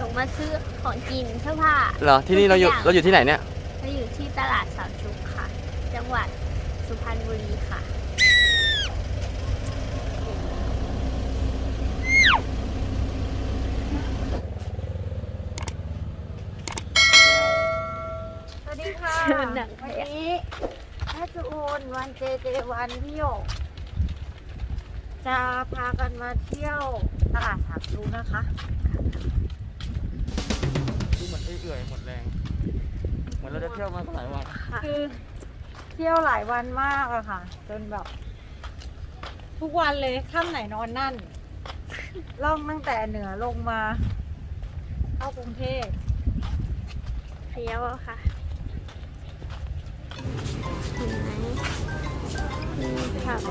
ออกมาซื้อของกินเสื้อผ้าเหรอ ที่นี่เราอยู่ทุกอย่างเราอยู่ที่ไหนเนี่ย เราอยู่ที่ตลาดสามชุกค่ะ จังหวัดสุพรรณบุรีค่ะ สวัสดีค่ะเชิญหนังวันนี้แม่จูนวันเจเจวันพี่หยกจะพากันมาเที่ยวตลาดสามชุกนะคะดู เหมือนเอื่อยๆหมดแรง เหมือนเราจะเที่ยวมาหลายวันคือเที่ยวหลายวันมากอะค่ะ จนแบบ ทุกวันเลยค่ำไหนนอนนั่น ล่องตั้งแต่เหนือลงมา เข้ากรุงเทพพะเยาอะค่ะเห็นไหมนี่ค่ะก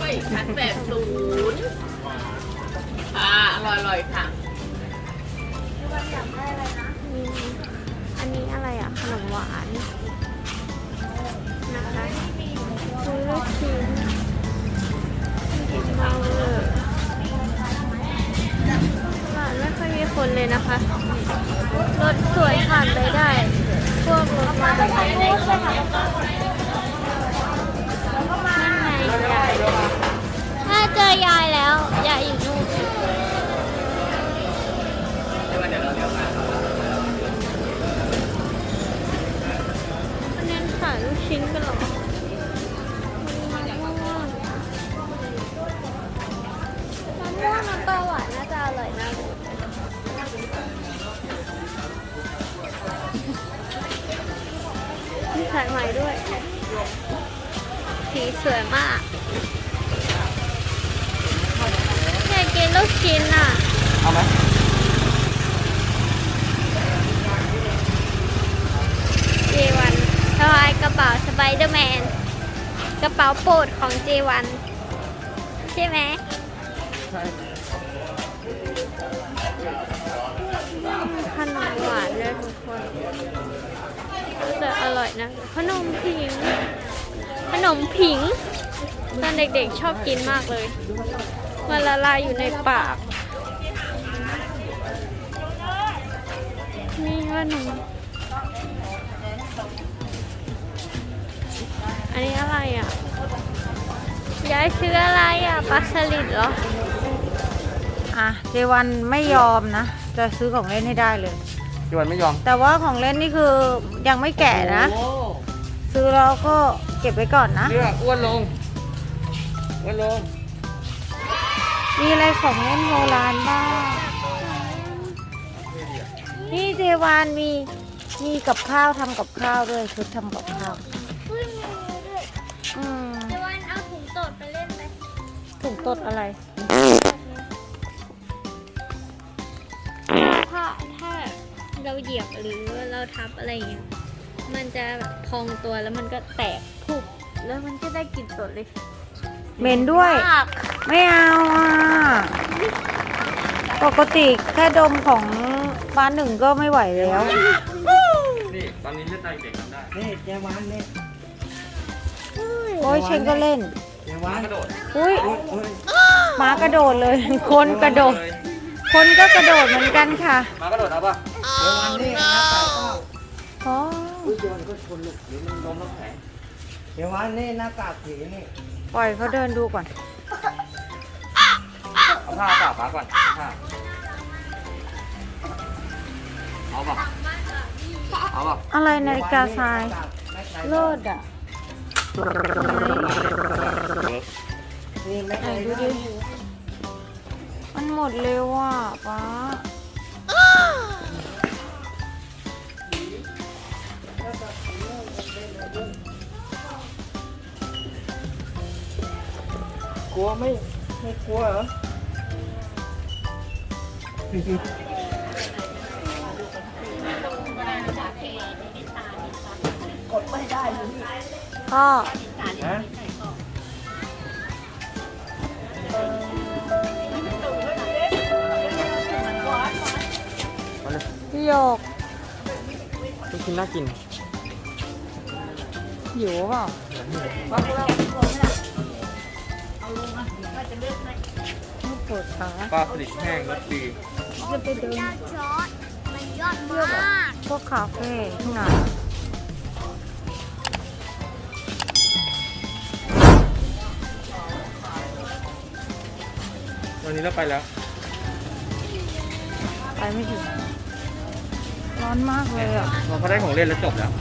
ล้วยชั้นแบบศูนย์ค่ะอร่อยอร่อยๆค่ะ อันนี้อะไรอะ ขนมหวานนะคะคุยลูกชิ้นกินเมาเลยตลาดไม่ค่อยมีคนเลยนะคะ รถสวยผ่านไปได้ พวกรถมอเตอร์ไซค์นั่นไงยาถ้าเจอยายแล้ว ยายอยู่นู่น อัน กระเป๋าโปรดของเจวันใช่ไหมใช่ขนมหวานเลยทุกคนแต่อร่อยนะ ขนมผิง ขนมผิงตอนเด็กๆชอบกินมากเลย มันละลายอยู่ในปากนี่ขนมอันนี้อะไรอะ ยายซื้ออะไรอะปลาสลิดเหรอ อะเจวันไม่ยอมนะ จะซื้อของเล่นให้ได้เลย พี่วันไม่ยอม แต่ว่าของเล่นนี่คือยังไม่แก่นะโอ้ซื้อแล้วก็เก็บไว้ก่อนนะ เลือกอ้วนลง อ้วนลง มีอะไรของเล่นโบราณบ้าง นี่เจวานมีมีกับข้าวทำกับข้าวด้วยชุดทำกับข้าว ตดอะไร ถ้าถ้าเราเหยียบหรือเราทับอะไรอย่างเงี้ย มันจะแบบพองตัวแล้วมันก็แตกผุบแล้วมันก็ได้กลิ่นสดเลยเหม็นด้วย มากไม่เอาอะ ปกติแค่ดมของบ้านหนึ่งก็ไม่ไหวแล้ว นี่ตอนนี้เล่นตอนเด็กทำได้ นี่เจวันนี่โอ้ยเชนก็เล่น เจวันกระโดดอุ้ยอุ้ยอุ้ยหมากระโดดเลย คนกระโดด คนก็กระโดดเหมือนกันค่ะมากระโดดเอาป่ะเจวันนี่นะแต่ก็อ๋ออุ้ยโยนก็ชนลูกหรือมันลมน้ำแข็งเจวันนี่หน้ากากผีนี่ปล่อยเขาเดินดูก่อน เอาผ้าเปล่าฟ้าก่อนเอาผ้าเอาป่ะเอาป่ะอะไรนาฬิกาทราย เลิศอะ นี่ไม่ไหนดูดิ มันหมดเร็วอะป้ากลัวไม่ไม่กลัวเหรอไม่ได้ พ่อ ฮะมาเลยพี่หยกลูกชิ้นน่ากินหิวเปล่าเปวดขาปลาสลิดแห้งรสดีจะไปเดินจอดมันยอดมาก พวกคาเฟ่ข้างใน วันนี้เราไปแล้ว ไปไม่ถึง ร้อนมากเลยอะเราก็ได้ของเล่นแล้วจบแล้ว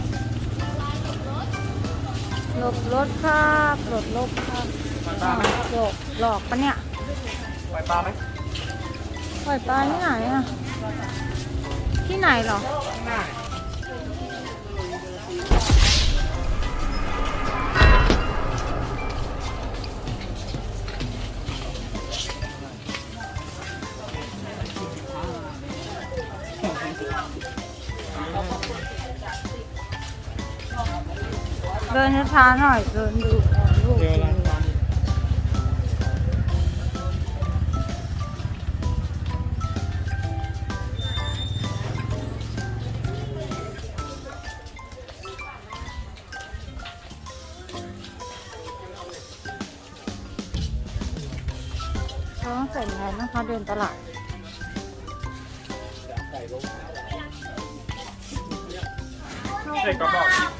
หลบรถครับหลบรถครับอ้าวหลบหลอกปะเนี่ย ปล่อยปลาไหมปล่อยปลาที่ไหนอะ ที่ไหนเหรอเดินช้าๆหน่อยเดินดูของลูกเดี๋ยวจริเราเขาต้องใส่แมสนะคะเดินตลาดใส่กระบอก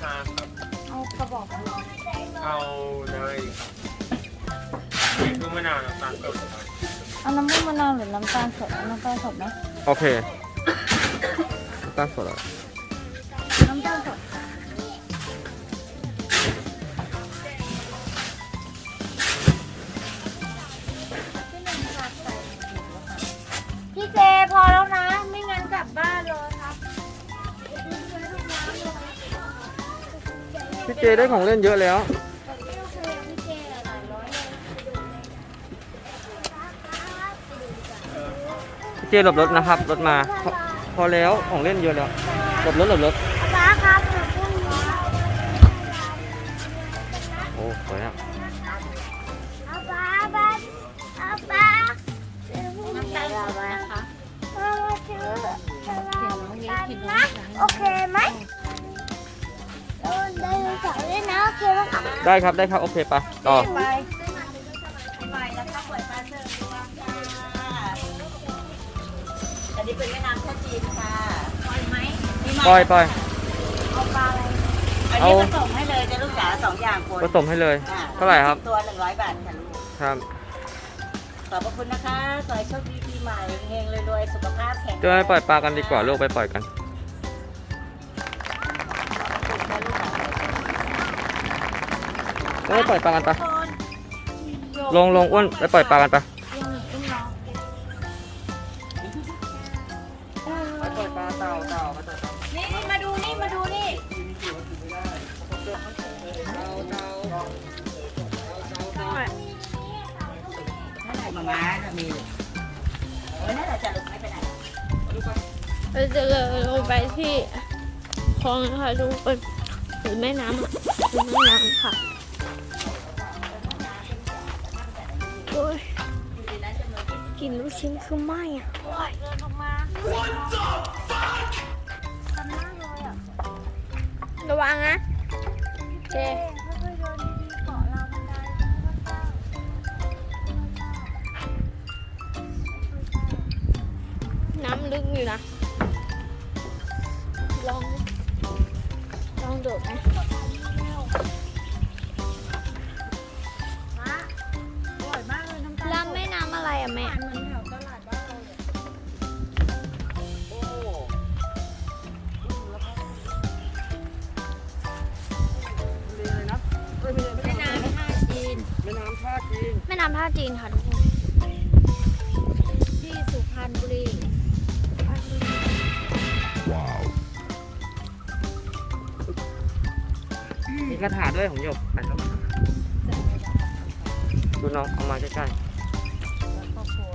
เอาเลยครับนี่คือมะนาวน้ำตาลสดครับเอาน้ำมันมะนาวหรือน้ำตาลสดเอาน้ำตาลสดไหมโอเคตั้งสดแล้วน้ำตาลสดพี่เจพอแล้วนะ ไม่งั้นกลับบ้านเลยครับพี่เจได้ของเล่นเยอะแล้ว เจหลบรถนะครับรถมาพอพอแล้วของเล่นเยอะแล้วหลบรถหลบรถป้าครับหนูพรุ่งนี้โอ้สวยอะเอาป้าป้าเอาป้าน้ำตาลอะไรคะมาซื้อนะโอเคไหมโดนไดโนเสาร์ด้วยนะโอเคไหมคะได้ครับได้ครับโอเคไปต่อไปอัน ปล่อยปล่อยอันนี้ผสมให้เลยจะลูกจ๋าสองอย่างคนผสมให้เลย อ่เท่าไหร่ครับ ตัวหนึ่งร้อยบาทค่ะลูก ครับขอบพระคุณนะคะขอให้โชคดีปีใหม่เฮงๆรวยๆสุขภาพแข็งแรงจะไปปล่อยปลากันดีกว่าลูกไปปล่อยกันไปปล่อยปลากันปะลงลงอ้วนไปปล่อยปลากันปะไป จะเลยลงไปที่คลองนะคะทุกคนหรือแม่น้ำหรือแม่น้ำค่ะโอ้ยกินลูกชิ้นคือไหมอะโอ้ยระวังนะเจน้ำลึกอยู่นะ โดดไหมอร่อยมากเลยน้ำตาลแล้วแม่น้ำอะไรอะแม่ เหมือนแถวตลาดบ้านเราเลยแม่น้ำท่าจีน แม่น้ำท่าจีนค่ะทุกคน มีกระถาด้วยของหยกไปครับดูน้องเอามาใกล้ครอบครัว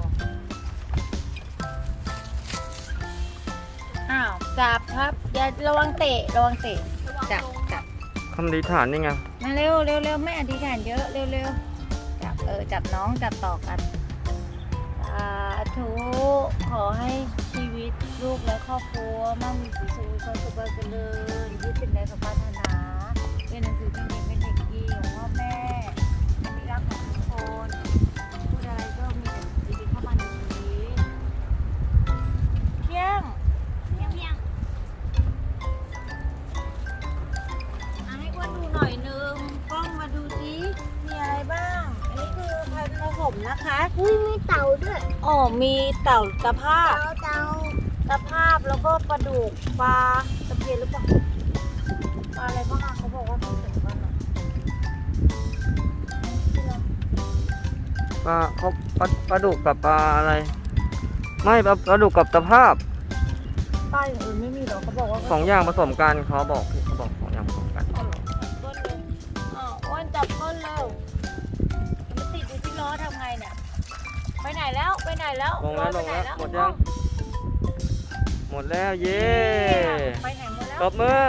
อ้าวจับครับอย่าระวังเตะระวังเตะจับจับๆคำดีฐานนี่ไงมาเร็วเร็วเร็วไม่อธิษฐานเยอะเร็วเร็วจับเออจับน้องจับต่อกันสาธุขอให้ชีวิตลูกและครอบครัวมั่งมีสีสุขความสุขความเจริญยึดเป็นในสมปรารถนา รียนหนังสือเป็นเด็กเป็นเด็กดีของพ่อแม่มีรักของทุกคนพูดอะไรก็มีแต่ดีๆเข้ามาในชีวิตเพียงเที่ยงให้อ้วนดูหน่อยนึงกล้องมาดูสิมีอะไรบ้าง อันนี้คือพันธุ์ผมนะคะอุ้ยมีเต่าด้วยอ๋อมีเต่าตะภาพเต่าเต่าตะภาพแล้วก็ปลาดุกปลาตะเพียนหรือเปล่า อะไรบ้างอะเขาบอกว่ามีถึงบ้างอะปลาเขาปลาปลาดุกกับปลาอะไร ไม่ปลาปลาดุกกับตะภาพป้ายอย่างอื่นไม่มีหรอเขาบอกว่าสองอย่างผสมกันเขาบอกเขาบอกสองอย่างผสมกันก้นเลยอ๋ออ้วนจับก้นเร็วมันติดอยู่ที่ล้อทำไงเนี่ย ไปไหนแล้ว ไปไหนแล้วลงแล้วลไปงไหนแล้วหมดยังหมดแล้วเย้ไปไหนหมดแล้ว ตบมือ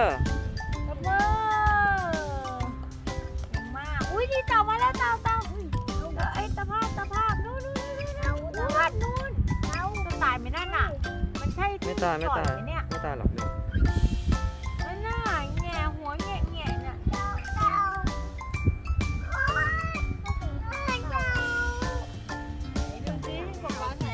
ตายไม่ตายปล่อไหมเนี่ยไม่ตายหรอกเนี่ยนั่นน่ะแง่หัวแง่แง่น่ะดูสิบอกว่าไหน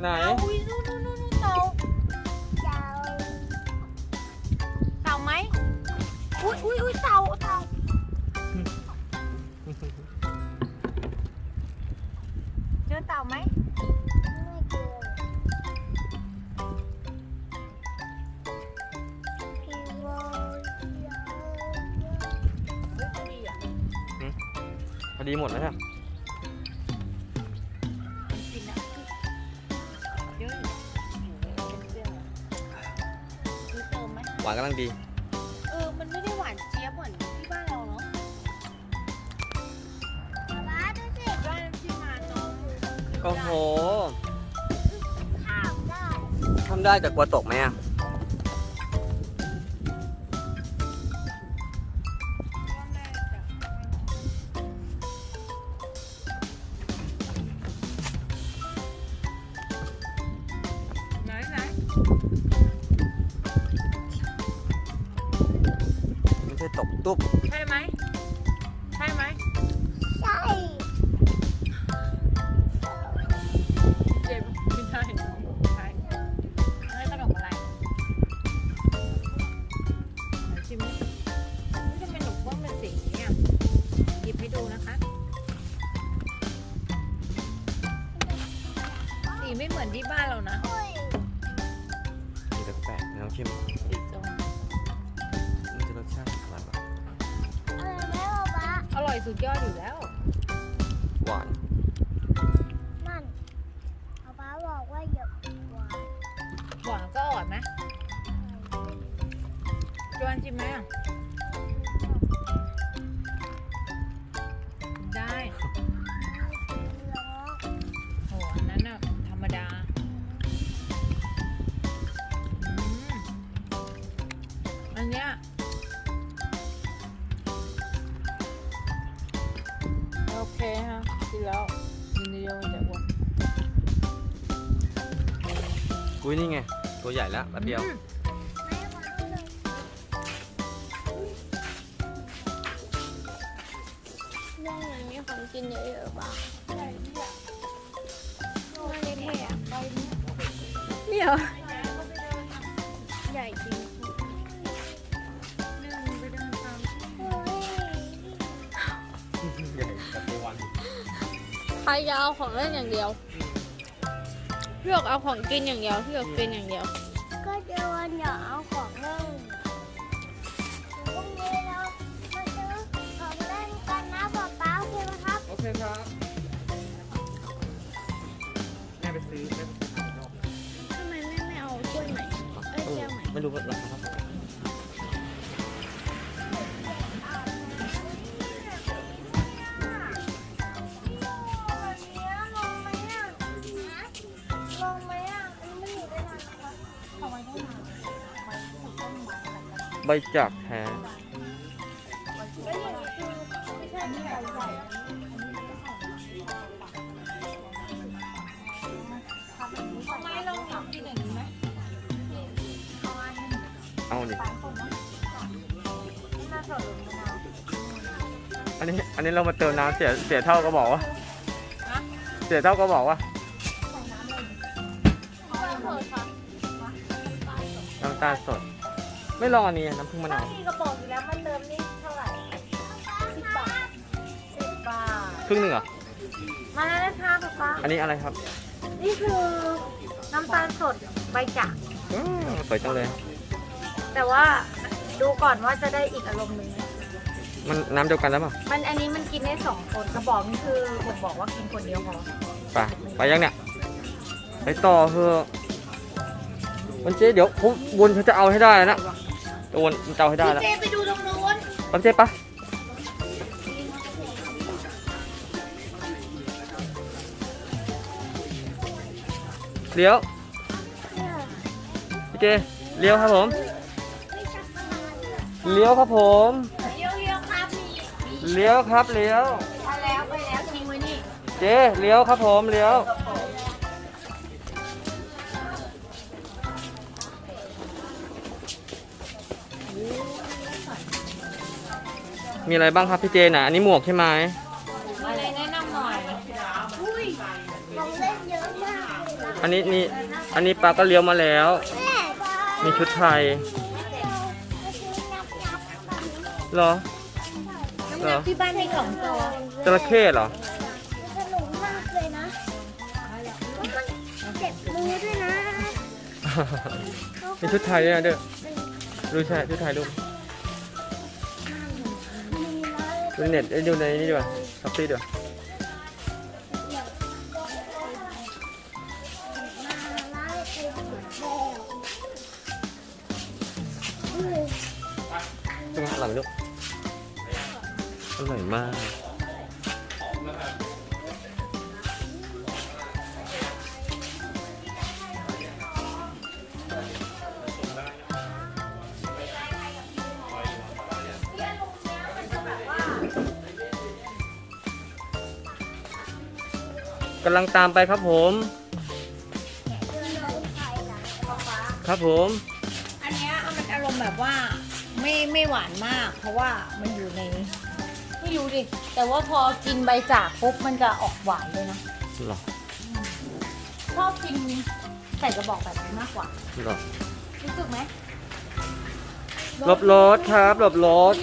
ไหน อุ้ย มดแล้วใช่ไหมกินอะเยอะอยู่เป็นเปรี้ยวซื้อเติมไหมหวานกำลังดี เออ มันไม่ได้หวานเจี๊ยบเหมือนที่บ้านเราเนาะบ้านที่มาเนาะโอ้โหทำได้แต่กลัวตกไหมอะ เหมือนที่บ้านเรานะสีแปลกๆลองชิมสีส้มมันจะรสชาติอะไรบ้างอร่อยสุดยอดอยู่แล้วหว อุ้ยนี่ไง ตัวใหญ่แล้วแป๊บเดียว เรื่องอย่างนี้ของกินเยอะๆบ้างน่าจะเท่อะนี่เหรอใหญ่จริงใหญ่กับตัววันใครจะเอาของเล่นอย่างเดียว พี่บอกเอาของกินอย่างเดียวพี่บอกกินอย่างเดียว ก็เดี๋ยววันอยากเอาของเล่นพรุ่งนี้เรามาซื้อของเล่นกันนะป๊าป๊าโอเคไหมครับ โอเคครับ แม่ไปซื้อแม่ไปซื้อข้างนอกทำไมแม่ไม่เอาถ้วยใหม่ เอ้ยเออแก้วใหม่ ไม่รู้ว่าราคาเท่าไหร่ อันนี้ไม่ใส่เอาไม้ลองทำกินอย่างนี้ไหมเอาดิน่าสดหรือมะนาวอันนี้อันนี้เรามาเติมน้ำเสียเสียเท่าก็บอกว่าเสียเท่าก็บอกว่าน้ำตาลสด ไม่ไม่ลองอันนี้น้ำผึ้งมะนาวมีกระป๋องอยู่แล้วมันเติมนี่เท่าไหร่สิบบาทสิบบาท ครึ่งหนึ่งเหรอ มาแล้วนะคะป๊าป๊าอันนี้อะไรครับนี่คือน้ำตาลสดใบจาก อืมสวยจังเลย แต่ว่าดูก่อนว่าจะได้อีกอารมณ์หนึ่งไหมมันน้ำเดียวกันแล้วเปล่ามันอันนี้มันกินได้สองคนกระบอกนี่คือผมบอกว่ากินคนเดียวพอไปไปยังเนี่ย ไปต่อเถอะมันเจ๊เดี๋ยวผมวนเขาจะเอาให้ได้นะ จะวนมันจะเอาให้ได้แล้วเจไปดูตรงนู้นปั๊บเจ๊ปะเลี้ยวพี่เจเลี้ยวครับผมเลี้ยวครับผมเลี้ยวเลี้ยวครับมีมีเลี้ยวครับเลี้ยว ไปแล้วไปแล้วทิ้งไว้นี่ เจ๊เลี้ยวครับผมเลี้ยว มีอะไรบ้างครับพี่เจน่ะอันนี้หมวกใช่ไหมอะไรแนะนำหน่อยอุ้ยของเล่นเยอะมากเลยนะอันนี้นี่อันนี้ปลาก็เลี้ยวมาแล้วแม่บ้ามีชุดไทยมาซื้อนับนับแบบนี้เหรอเหรอที่บ้านมีสองตัวจระเข้เหรอสนุกมากเลยนะมันเจ็บมือด้วยนะมีชุดไทยด้วยนะเด้อดูใช่ชุดไทยดู ดูเน็ตดูในนี้ดีกว่าช้อปปี้ดีกว่าหลังลูกอร่อยมากำลังตามไปครับผม ครับผม อันเนี้ยมันอารมณ์แบบว่าไม่ไม่หวานมาก เพราะว่ามันอยู่ในไม่รู้ดิ แต่ว่าพอกินใบจากปุ๊บมันจะออกหวานเลยนะหรอชอบกินใส่กระบอกแบบนี้มากกว่าหรอรู้สึกไหมหลบรถครับหลบรถ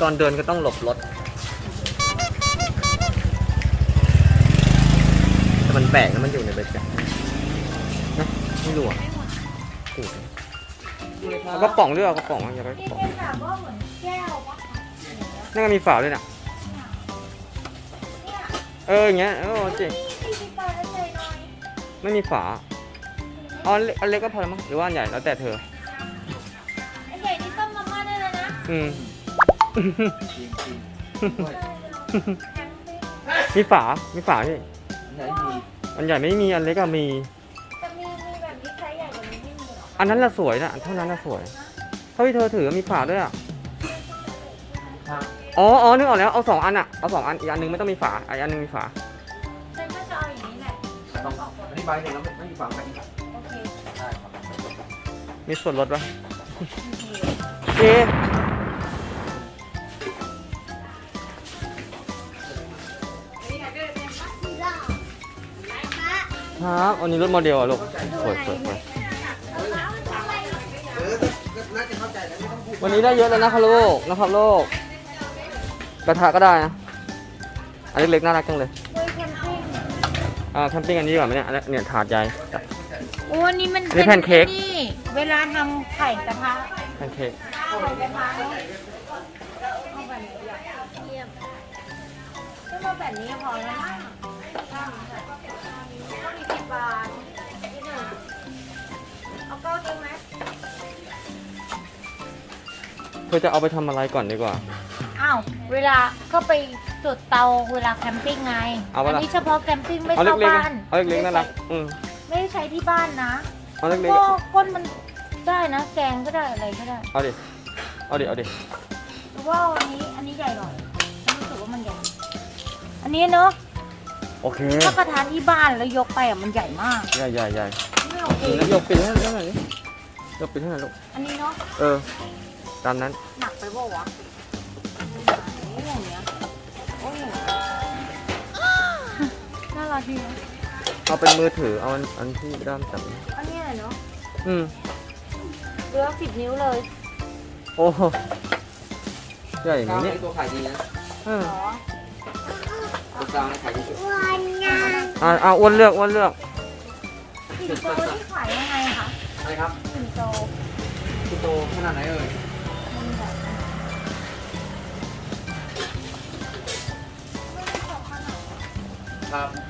ตอนเดินก็ต้องหลบรถ แต่มันแปลกนะมันอยู่ในใบจักรนะไม่รู้อะโอ้โหเอากระป๋องด้วยเอากระป๋องอย่าไปกระนี่ป๋องเป็นแบบว่าเหมือนแก้วปะนั่นก็มีฝาด้วยน่ะ เอออย่างเงี้ยโอ้เจ๋งสี่สิบบาทแล้วใจน้อยไม่มีฝาเอาอันเล็กอันเล็กก็พอแล้วมั้ง หรือว่าอันใหญ่แล้วแต่เธอ ไอ้ใหญ่นี่ต้มมาม่าได้เลยนะอืมมีฝา มีฝาพี่ ไหนมีอันใหญ่ไม่มีอันเล็กก็มีแต่มีมีแบบนี้ไซส์ใหญ่กว่านี้ไม่มีหรออันนั้นละสวยนะอันเท่านั้นละสวยเท่าที่เธอถือมีฝาด้วยอะอ๋ออ๋อนึกออกแล้วเอาสองอันอะเอาสองอันอีกอันหนึงไม่ต้องมีฝาอีกอันหนึงมีฝาฉันก็จะเอาอย่างนี้แหละต้องอธิบายหน่อยแล้วไม่มีฟังกันครับโอเค ได้ครับมีส่วนลดปะเอ๊ะค รับอันนี้รถโมเดลอะลูกสวยสวยสวยเออน่าจะเข้าใจแล้วไม่ต้องพูดวันนี้ได้เยอะแล้วนะครับลูกนะครับลูกกระทะก็ได้นะอันเล็กๆน่ารักจังเลยเฮ้ยแคมปิ้งอ่าแคมปิ้งอันนี้ดีกว่าไหมเนี่ยอันนี้เนี่ยถาดใหญ่ โอ้อันนี้มันนี่แพนเค้ก นี่เวลาทำไข่กระทะแพนเค้กไข่กระทะเนาะเอาแบบนี้เยี่ยมก็มาแบบนี้ก็พอแล้วนะก็มีสิ บบาทนี่หนึ่งเอาเก้าจริงไหมเธอจะเอาไปทำอะไรก่อนดีกว่า อ้าว เวลาก็ไปจุดเตาเวลาแคมปิ้งไงเอาปะล่ะนนี้เฉพาะแคมปิ้งไม่เอาเข้าเล็กๆบ้านะนเอาเล็กๆน่ารักอืมไม่ได้ใช้ที่บ้านนะเอาเล็กก็ก้นมันได้นะแกงก็ได้อะไรก็ได้ๆเอาดิเอาดิเอาดิเพราะว่าอันนี้อันนี้ใหญ่หน่อยฉันรู้สึกว่ามันใหญ่ อันนี้เนอะ โอเคถ้ากระทานที่บ้านแล้วยกไปอะมันใหญ่มากใหญ่ใหญ่ใหญ่ไม่โอเคแล้วยกปิดให้เท่าไหร่นี่ยกปิดเท่าไหร่ลูกอันนี้เนาะเออตามนั้นหนักไปเปล่าวะโอ้ยอย่างเงี้ยโอ้ยอย่างเงี้ยน่ารักดีนะเอาเป็นมือถือเอาอันอันที่ด้ามจับอันนี้แหละเนาะอืมเลือกสิบนิ้วเลย โอ้โหใหญ่ไหมกลางเนี่ยในตัวขายดีนะเออ อ๋อตัวกลางในขายดีสุดวันงานอ่าอ่าอ้วนเลือกอ้วนเลือกปิ่นโตที่ขายยังไงคะอะไรครับปิ่นโตคุณโตขนาดไหนเอ่ยมันแบบครับ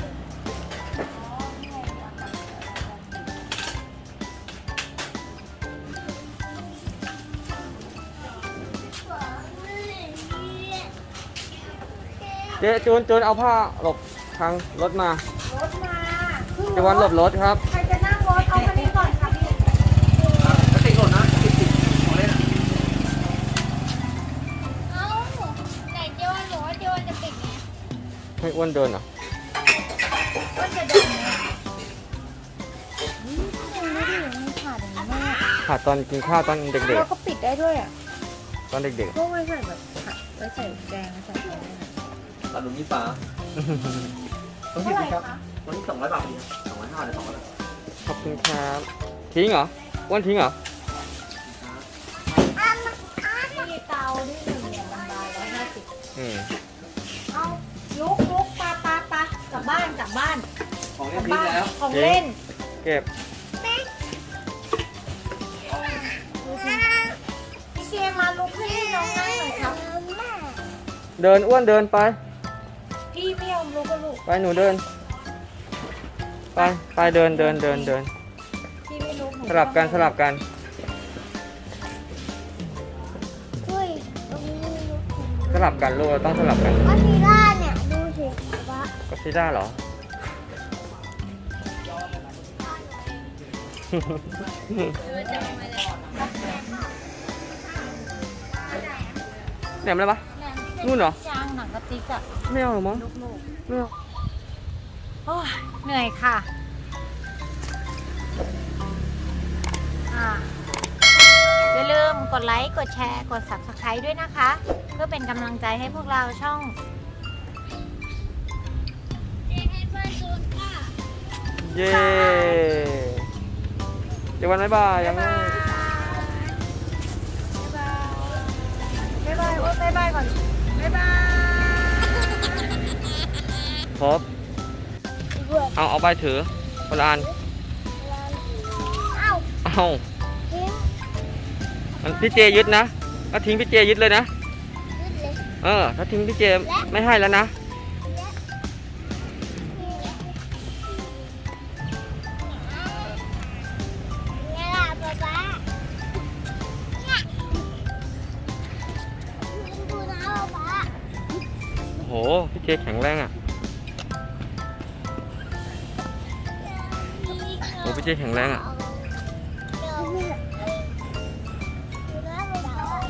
เจ๊จูนจูนเอาผ้าหลบทางรถมารถมาขึ้นเจวันหลบรถครับ ใครจะนั่งรถเอาคันนี้ก่อนค่ะพี่ครับกระติกหล่นนะติดติดของเล่นอะเอ้าไหนเจวันบอกว่าเจวันจะปิดไงให้อ้วนเดินเหรอก็จะเดินเนี่ยอืมดูดิมันขาดอย่างนี้มากขาดตอนกินข้าวตอนเด็กแล้วก็ปิดได้ด้วยอะๆ ตอนเด็กพวกไว้ใส่แบบผัดไว้ใส่แกงไว้ใส่อะไรได้ ตัดหลุมยี่ฟ้าต้องคิดดีครับวันนี้สองร้อยบาทสองร้อยห้าหรือสองร้อยๆขอบคุณครับ ทิ้งเหรออ้วนทิ้งเหรอที่เตาที่หนึ่งเนี่ยมันบาทร้อยห้าสิบอืมเอาลุกลุกปาปาปากลับบ้านกลับบ้านของกเล่ลันบทิ้งบ้านแล้วของเล่นเก็บดูสิพี่เกมมาลุกให้น้องนั่งหน่อยครับเดินอ้วนเดินไป ไปหนูเดิน ไปไปเดินเดินเดินเดินพี่ไม่ลุกหนูสลับกันสลับกัน เฮ้ยตรงนี้มีลูกคุณสลับกันลูกเราต้องสลับกันก็ทีล่าเนี่ยดูสิว่าก็ซิด้าเหรอ แหนมอะไรปะนู่นเหรอ จางหนังกระติกอะไม่เอาหรอมั้งลูกไม่เอาๆโอ้ย เหนื่อยค่ะอ่าอย่าลืมกดไลค์กดแชร์กด subscribe ด้วยนะคะ เพื่อเป็นกำลังใจให้พวกเราช่องเจให้เพื่อนซูนค่ะเย้เดี๋ยววันบ๊ายบายยังไม่บ๊ายบายโอ้บ๊ายบายก่อนบ๊ายบายครบ เอาเอาไปถือคนละอันเอ้าเอาทิ้งมันพี่เจยึดนะถ้าทิ้งพี่เจยึดเลยนะ ยึดเลยเออ ถ้าทิ้งพี่เจไม่ให้แล้วนะไงล่ะป๊าป๊าเนี่ยดูนะป๊าป๊าโหพี่เจแข็งแรงอะ พี่เจแข็งแรงอะเดี๋ยวดูนะป๊าป๊า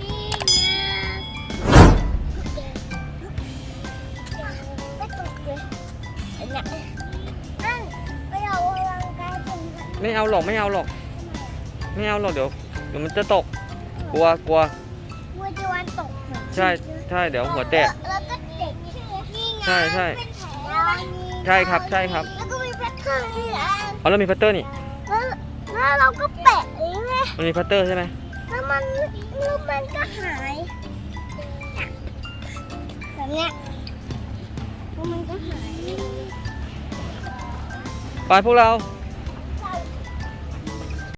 นี่ไงไม่ตกเลยอันเนี้ยนั่นไปเอาพลังกายผมนะไม่เอาหรอกไม่เอาหรอกไม่เอาหรอกเดี๋ยวเดี๋ยวมันจะตก กลัวกลัววัวจะวันตกเหรอใช่ใช่เดี๋ยวหัวแตกแล้วก็เด็กนี่ไงใช่ใช่ ใช่ครับใช่ครับแล้วก็มีแพทเทิร์นนี่แหละเอาแล้วมีพัตเตอร์นี่แล้วแล้วเราก็แปะเองไงมันมีพัตเตอร์ใช่ไหมแล้วมันแล้วมันก็หายแบบเนี้ยแล้วมันก็หาย ไปพวกเราไ